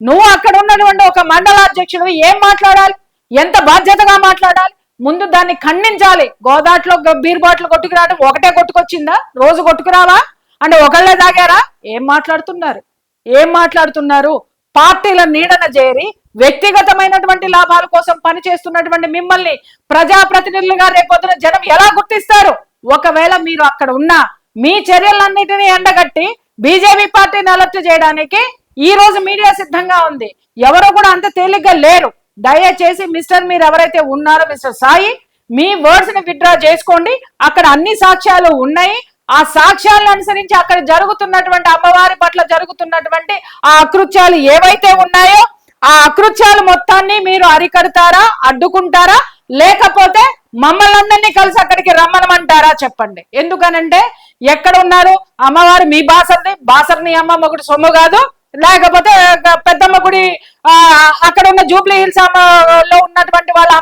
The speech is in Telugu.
నువ్వు అక్కడ ఉన్నటువంటి ఒక మండల అధ్యక్షుడు ఏం మాట్లాడాలి? ఎంత బాధ్యతగా మాట్లాడాలి? ముందు దాన్ని ఖండించాలి. గోదాట్లో బీర్ బాటిల్ కొట్టుకురావడం ఒకటే కొట్టుకొచ్చిందా? రోజు కొట్టుకురావా? అంటే ఒకళ్ళే తాగారా? ఏం మాట్లాడుతున్నారు? ఏం మాట్లాడుతున్నారు? పార్టీల నీడన చేరి వ్యక్తిగతమైనటువంటి లాభాల కోసం పనిచేస్తున్నటువంటి మిమ్మల్ని ప్రజాప్రతినిధులుగా రేపొద్దున జనం ఎలా గుర్తిస్తారు? ఒకవేళ మీరు అక్కడ ఉన్నా మీ చర్యలన్నిటినీ ఎండగట్టి బీజేపీ పార్టీని అలర్ట్ చేయడానికి ఈ రోజు మీడియా సిద్ధంగా ఉంది. ఎవరు కూడా అంత తేలిగ్గా లేరు. దయచేసి మిస్టర్ మీరు ఎవరైతే ఉన్నారో మిస్టర్ సాయి మీ వర్డ్స్ని విత్డ్రా చేసుకోండి. అక్కడ అన్ని సాక్ష్యాలు ఉన్నాయి. ఆ సాక్ష్యాలను అనుసరించి అక్కడ జరుగుతున్నటువంటి అమ్మవారి పట్ల జరుగుతున్నటువంటి ఆ అకృత్యాలు ఏవైతే ఉన్నాయో ఆ అకృత్యాలు మొత్తాన్ని మీరు అరికడతారా అడ్డుకుంటారా లేకపోతే మమ్మల్ని అందరినీ కలిసి అక్కడికి రమ్మనమంటారా చెప్పండి. ఎందుకనంటే ఎక్కడ ఉన్నారు? అమ్మవారు మీ బాసర్ది. బాసర్ని అమ్మ ఒకటి సొమ్ము కాదు. లేకపోతే పెద్దమ్మ గుడి ఆ, అక్కడ ఉన్న జూబ్లీ హిల్స్లో ఉన్నటువంటి వాళ్ళ